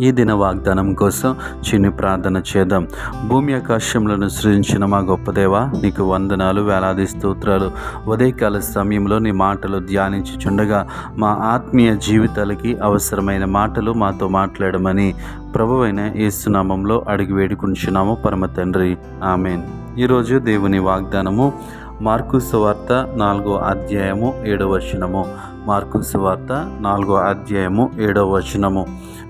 ఈ దిన వాగ్దానం కోసం చిన్ని ప్రార్థన చేద్దాం. భూమి ఆకాశములను సృజించిన మా గొప్పదేవ నీకు వందనాలు వేలాది స్తోత్రాలు. ఉదయకాల సమయంలో నీ మాటలు ధ్యానించుచుండగా మా ఆత్మీయ జీవితాలకి అవసరమైన మాటలు మాతో మాట్లాడమని ప్రభువైన యేసునామంలో అడిగి వేడుకుంటున్నాము పరమ తండ్రి. ఆమెన్. ఈరోజు దేవుని వాగ్దానము మార్కు సువార్త నాలుగో అధ్యాయము ఏడవ వచనము. మార్కు సువార్త నాలుగో అధ్యాయము ఏడవ వచనము.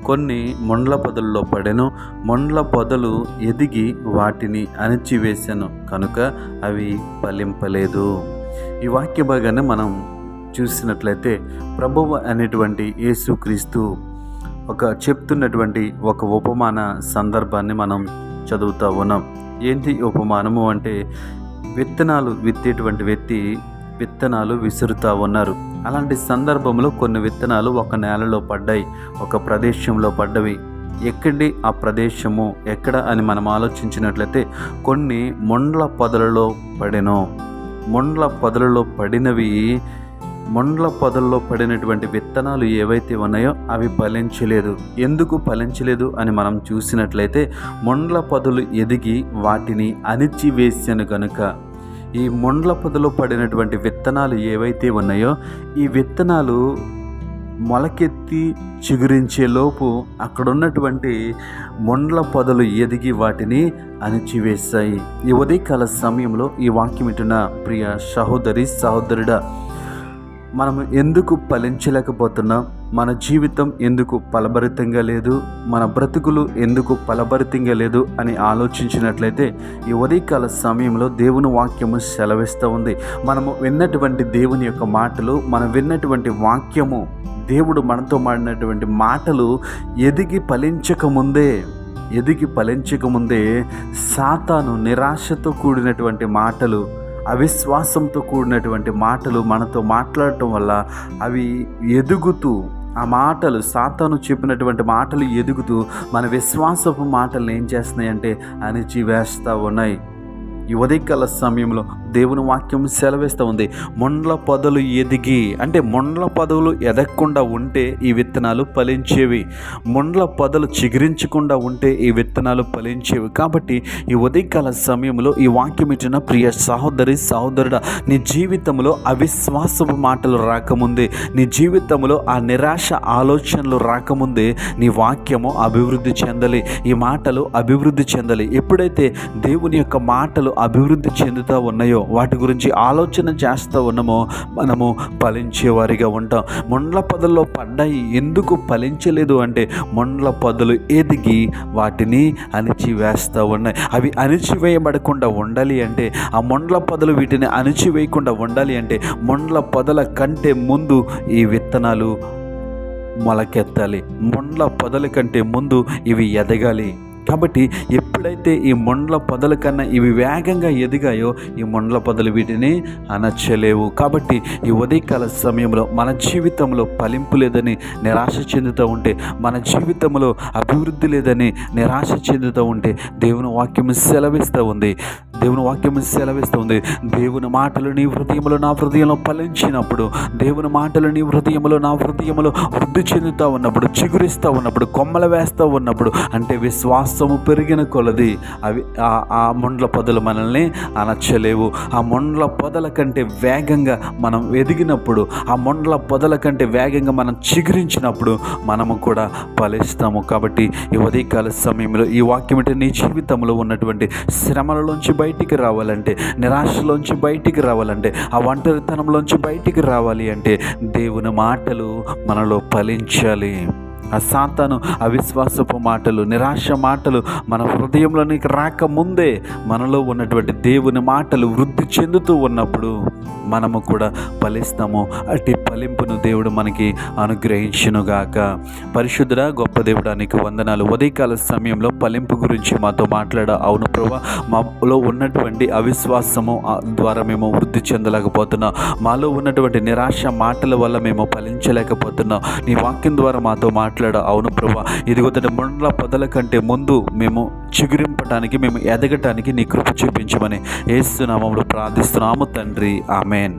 కొన్ని మొండ్ల పొదల్లో పడెను మొండ్ల పొదలు ఎదిగి వాటిని అణిచివేశాను కనుక అవి ఫలింపలేదు. ఈ వాక్య భాగాన్ని మనం చూసినట్లయితే ప్రభువు అనేటువంటి యేసుక్రీస్తు ఒక చెప్తున్నటువంటి ఒక ఉపమాన సందర్భాన్ని మనం చదువుతూ ఉన్నాం. ఏంటి ఉపమానము అంటే విత్తనాలు విత్తేటువంటి వ్యక్తి విత్తనాలు విసురుతా ఉన్నారు అలాంటి సందర్భంలో కొన్ని విత్తనాలు ఒక నేలలో పడ్డాయి ఒక ప్రదేశంలో పడ్డవి. ఎక్కడి ఆ ప్రదేశము? ఎక్కడ అని మనం ఆలోచించినట్లయితే కొన్ని మొండ్ల పొదలలో పడినో. మొండ్ల పొదలలో పడినవి మొండ్ల పొదల్లో పడినటువంటి విత్తనాలు ఏవైతే ఉన్నాయో అవి ఫలించలేదు. ఎందుకు ఫలించలేదు అని మనం చూసినట్లయితే మొండ్ల పొదలు ఎదిగి వాటిని అణిచివేసాను కనుక ఈ మొండ్ల పొదలో పడినటువంటి విత్తనాలు ఏవైతే ఉన్నాయో ఈ విత్తనాలు మొలకెత్తి చిగురించే లోపు మొండ్ల పొదలు ఎదిగి వాటిని అణిచివేశాయి. ఈ ఉదయకాల సమయంలో ఈ వాక్యం ఇటున ప్రియ సహోదరి సహోదరుడా మనం ఎందుకు ఫలించలేకపోతున్నాం మన జీవితం ఎందుకు ఫలభరితంగా లేదు మన బ్రతుకులు ఎందుకు ఫలభరితంగా లేదు అని ఆలోచించినట్లయితే ఈ ఉదయకాల సమయంలో దేవుని వాక్యము సెలవిస్తూ ఉంది. మనము విన్నటువంటి దేవుని యొక్క మాటలు మనం విన్నటువంటి వాక్యము దేవుడు మనతో మాడినటువంటి మాటలు ఎదిగి ఫలించకముందే ఎదిగి ఫలించకముందే సాతాను నిరాశతో కూడినటువంటి మాటలు అవిశ్వాసంతో కూడినటువంటి మాటలు మనతో మాట్లాడటం వల్ల అవి ఎదుగుతూ ఆ మాటలు సాతాను చెప్పినటువంటి మాటలు ఎదుగుతూ మన విశ్వాసపు మాటలు ఏం చేస్తున్నాయంటే అణిచివేస్తూ ఉన్నాయి. ఈ ఉదయకాల సమయంలో దేవుని వాక్యం సెలవిస్తూ ఉంది. మొండ్ల పొదలు ఎదిగి అంటే మొండ్ల పొదవులు ఎదగకుండా ఉంటే ఈ విత్తనాలు ఫలించేవి. మొండ్ల పొదలు చిగురించకుండా ఉంటే ఈ విత్తనాలు ఫలించేవి. కాబట్టి ఈ ఉదయకాల సమయంలో ఈ వాక్యం ఇచ్చిన ప్రియ సహోదరి సహోదరుడ నీ జీవితంలో అవిశ్వాసపు మాటలు రాకముందే నీ జీవితంలో ఆ నిరాశ ఆలోచనలు రాకముందే నీ వాక్యము అభివృద్ధి చెందాలి ఈ మాటలు అభివృద్ధి చెందాలి. ఎప్పుడైతే దేవుని యొక్క మాటలు అభివృద్ధి చెందుతూ ఉన్నాయో వాటి గురించి ఆలోచన చేస్తూ ఉన్నామో మనము ఫలించేవారిగా ఉంటాం. మొండ్ల పొదల్లో పడ్డాయి ఎందుకు ఫలించలేదు అంటే మొండ్ల పొదలు ఎదిగి వాటిని అణిచివేస్తూ ఉన్నాయి. అవి అణిచివేయబడకుండా ఉండాలి అంటే ఆ మొండ్ల పొదలు వీటిని అణిచివేయకుండా ఉండాలి అంటే మొండ్ల పొదల కంటే ముందు ఈ విత్తనాలు మొలకెత్తాలి. మొండ్ల పొదల కంటే ముందు ఇవి ఎదగాలి. కాబట్టి ఎప్పుడైతే ఈ మొండ్ల పొదల కన్నా ఇవి వేగంగా ఎదిగాయో ఈ మొండ్ల పొదలు వీటిని అనచ్చలేవు కాబట్టి ఈ ఉదయకాల సమయంలో మన జీవితంలో ఫలింపు లేదని నిరాశ చెందుతూ ఉంటే మన జీవితంలో అభివృద్ధి లేదని నిరాశ చెందుతూ ఉంటే దేవుని వాక్యం సెలవిస్తూ ఉంది. దేవుని వాక్యం సెలవిస్తూ ఉంది. దేవుని మాటలు నీ హృదయంలో నా హృదయంలో ఫలించినప్పుడు దేవుని మాటలు నీ హృదయంలో నా హృదయంలో వృద్ధి చెందుతూ ఉన్నప్పుడు చిగురిస్తూ ఉన్నప్పుడు కొమ్మలు వేస్తూ ఉన్నప్పుడు అంటే విశ్వాసము పెరిగిన కొలది. అవి ఆ మొండ్ల పొదలు మనల్ని అనచ్చలేవు. ఆ మొండ్ల పొదల కంటే వేగంగా మనం ఎదిగినప్పుడు ఆ మొండ్ల పొదల కంటే వేగంగా మనం చిగురించినప్పుడు మనము కూడా ఫలిస్తాము. కాబట్టి ఈ ఉదయకాల సమయంలో ఈ వాక్యం అంటే నీ జీవితంలో ఉన్నటువంటి శ్రమలలోంచి బయటికి రావాలంటే నిరాశలోంచి బయటికి రావాలంటే ఆ ఒంటరితనంలోంచి బయటికి రావాలి అంటే దేవుని మాటలు మనలో ఫలించాలి. ఆ సాతాను అవిశ్వాసపు మాటలు నిరాశ మాటలు మన హృదయంలోనికి రాకముందే మనలో ఉన్నటువంటి దేవుని మాటలు వృద్ధి చెందుతూ ఉన్నప్పుడు మనము కూడా ఫలిస్తాము. అట్టి ఫలింపును దేవుడు మనకి అనుగ్రహించునుగాక. పరిశుద్ధుడ గొప్ప దేవుడానికి వందనాలు. ఉదయకాల సమయంలో ఫలింపు గురించి మాతో మాట్లాడ. అవును ప్రభా మాలో ఉన్నటువంటి అవిశ్వాసము ద్వారా మేము వృద్ధి చెందలేకపోతున్నాం. మాలో ఉన్నటువంటి నిరాశ మాటల వల్ల మేము ఫలించలేకపోతున్నాం. నీ వాక్యం ద్వారా మాతో మాట్లాడ. అవును ప్రభా. తన ముండ్ల పొదల కంటే ముందు మేము చిగురింపటానికి మేము ఎదగటానికి నీ కృప చూపించమని ఏస్తున్నామంలో ప్రార్థిస్తున్నాము తండ్రి. ఆమెన్.